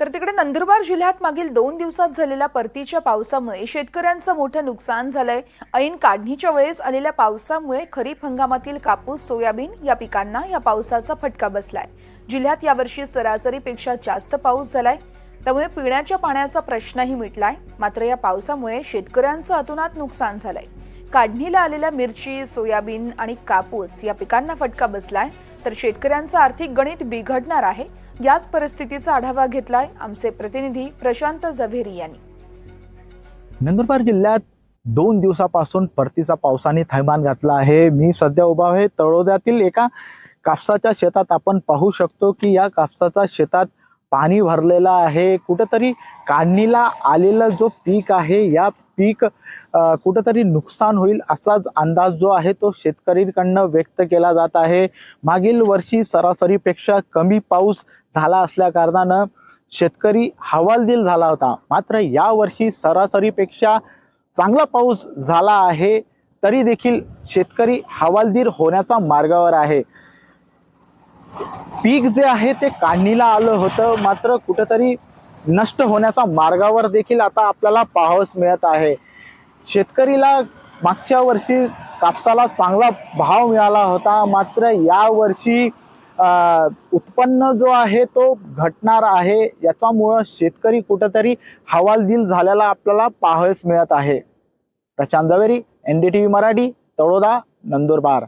तर तिकडे नंदुरबार जिल्ह्यात मागील दोन दिवसात झालेल्या परतीच्या पावसामुळे शेतकऱ्यांचं मोठं नुकसान झालंय. ऐन काढणीच्या वेळेस आलेल्या पावसामुळे खरीप हंगामातील कापूस सोयाबीन या पिकांना या पावसाचा फटका बसलाय. जिल्ह्यात यावर्षी सरासरीपेक्षा जास्त पाऊस झालाय. त्यामुळे पिण्याच्या पाण्याचा प्रश्नही मिटलाय. मात्र या पावसामुळे शेतकऱ्यांचं अतोनात नुकसान झालंय. काढणीला आलेल्या मिरची सोयाबीन आणि कापूस या पिकांना फटका बसलाय. तर शेतकऱ्यांचं आर्थिक गणित बिघडणार आहे. याच परिस्थितीचा आढावा घेतलाय आमचे प्रतिनिधी प्रशांत झवेरी यांनी. नंदुरबार जिल्ह्यात दोन दिवसापासून परतीचा पावसाने थैमान घातला आहे. मी सध्या उभा आहे. तळोद्यातील एका कापसाच्या शेतात आपण पाहू शकतो की या कापसाच्या शेतात पाणी भरलेलं आहे. कुठंतरी काढणीला आलेला जो पीक आहे या पीक कुठंतरी नुकसान होईल असाच अंदाज जो आहे तो शेतकरीकडनं व्यक्त केला जात आहे. मागील वर्षी सरासरीपेक्षा कमी पाऊस झाला असल्या कारणानं शेतकरी हवालदिल झाला होता. मात्र या वर्षी सरासरीपेक्षा चांगला पाऊस झाला आहे तरी देखील शेतकरी हवालदिल होण्याचा मार्गावर आहे. पीक जे आहे ते काढणीला आलं होतं मात्र कुठंतरी नष्ट होण्याचा मार्गावर देखील आता आपल्याला पाहावस मिळत आहे. शेतकरीला मागच्या वर्षी कापसाला चांगला भाव मिळाला होता. मात्र या वर्षी उत्पन्न जो आहे तो घटणार आहे. याच्यामुळं शेतकरी कुठंतरी हवालदिल झालेला आपल्याला पाहावयास मिळत आहे. Prashant Javeri N D T V Marathi Taloda Nandurbar.